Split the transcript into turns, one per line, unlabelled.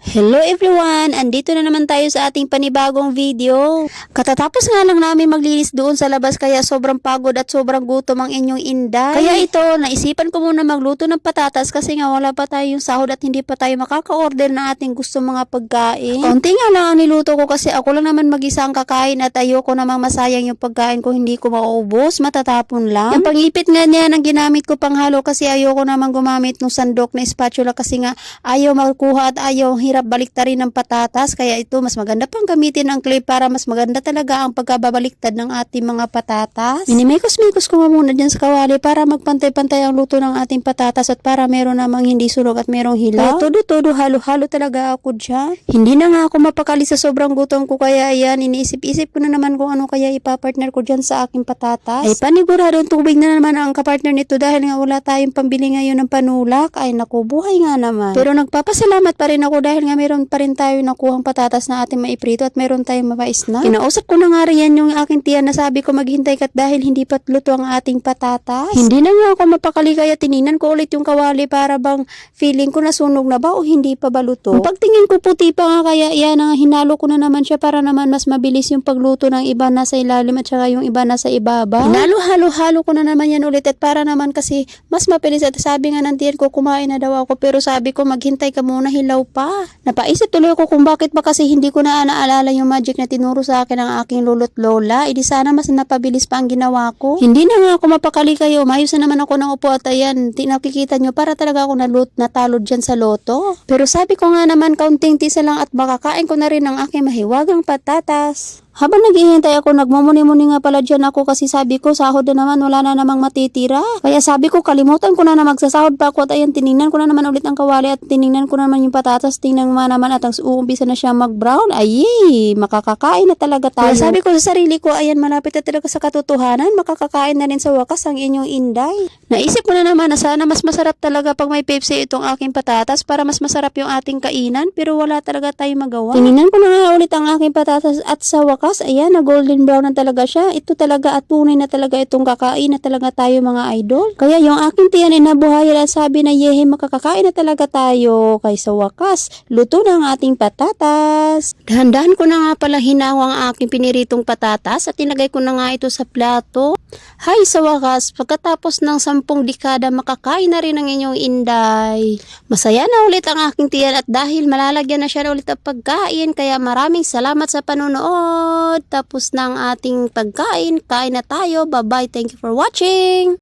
Hello everyone! Andito na naman tayo sa ating panibagong video. Katatapos nga lang namin maglinis doon sa labas kaya sobrang pagod at sobrang gutom ang inyong inday. Kaya ito, naisipan ko muna magluto ng patatas kasi nga wala pa tayong sahod at hindi pa tayo makaka-order ng ating gusto mga pagkain. Konti nga lang ang niluto ko kasi ako lang naman mag-isa ang kakain at ayoko namang masayang yung pagkain ko hindi ko maubos, matatapon lang. Yung pangipit nga niya ang ginamit ko panghalo kasi ayoko namang gumamit ng sandok na spatula kasi nga ayaw makuha at ayaw hirap baliktarin ng patatas. Kaya ito, mas maganda pang gamitin ang clay para mas maganda talaga ang pagkababaliktad ng ating mga patatas. Minimikos-mikos ko nga muna dyan sa kawali para magpantay-pantay ang luto ng ating patatas at para meron namang hindi sunog at merong hilaw. Kaya todo-todo, halo-halo talaga ako dyan. Hindi na nga ako mapakali sa sobrang gutom ko kaya ayan, iniisip-isip ko na naman kung ano kaya ipapartner ko dyan sa aking patatas. Ay paniguradong tubig na naman ang kapartner nito dahil nga wala tayong pambili ngayon ng panulak. Ay naku, buhay nga naman. Pero nagpapasalamat pa rin ako dahil nga meron pa rin tayo nakuhang patatas na ating maiprito at meron tayong mabais na. Kinausap ko na nga rin yan yung aking tiyan na sabi ko maghintay kat dahil hindi pa luto ang ating patatas. Hindi na nga ako mapakali kaya tininan ko ulit yung kawali para bang feeling ko nasunog na ba o hindi pa ba luto. Ang pagtingin ko puti pa nga kaya yan ang hinalo ko na naman siya para naman mas mabilis yung pagluto ng iba nasa ilalim at saka yung iba nasa ibaba. Hinalo halo-halo ko na naman yan ulit at para naman kasi mas mabilis at sabi nga ng tiyan ko kumain na daw ako pero sabi ko maghintay ka muna hilaw pa. Napaisip tuloy ako kung bakit ba kasi hindi ko na naalala yung magic na tinuro sa akin ng aking lolo't lola. Idi sana mas napabilis pa ang ginawa ko. Hindi na nga ako mapakali kayo. Mayos na naman ako ng upo at ayan, ti- nakikita nyo para talaga ako nalut natalo dyan sa loto. Pero sabi ko nga naman kaunting tisa lang at makakain ko na rin ang aking mahiwagang patatas. Habang naghihintay ako, nagmumuni-muni nga pala dyan ako kasi sabi ko, sahod na naman, wala na namang matitira. Kaya sabi ko, kalimutan ko na na magsasahod pa ako at ayan, tiningnan ko na naman ulit ang kawali at tiningnan ko naman yung patatas, tingnan mo naman at ang uumpisa na siya mag-brown. Ay, makakakain na talaga tayo. Kaya sabi ko sa sarili ko, ayan, malapit na talaga sa katotohanan, makakakain na rin sa wakas ang inyong inday. Naisip ko na naman na sana mas masarap talaga pag may Pepsi itong aking patatas para mas masarap yung ating kainan pero wala talaga tayong magawa. Tiningnan ko na nga ulit ang aking patatas at sa wakas, ayan, na golden brown na talaga siya. Ito talaga at tunay na talaga itong kakain na talaga tayo mga idol. Kaya yung aking tiyan ay nabuhayan at sabi na yehe, makakakain na talaga tayo. Kay sa wakas, luto na ang ating patatas. Dahan-dahan ko na nga pala hinawa ang aking piniritong patatas at tinagay ko na nga ito sa plato. Hay, sa wakas, pagkatapos ng sampung dekada, makakain na rin ang inyong inday. Masaya na ulit ang aking tiyan at dahil malalagyan na siya na ulit ang pagkain, kaya maraming salamat sa panonood. Tapos na ang ating pagkain, kain na tayo. Bye-bye, thank you for watching!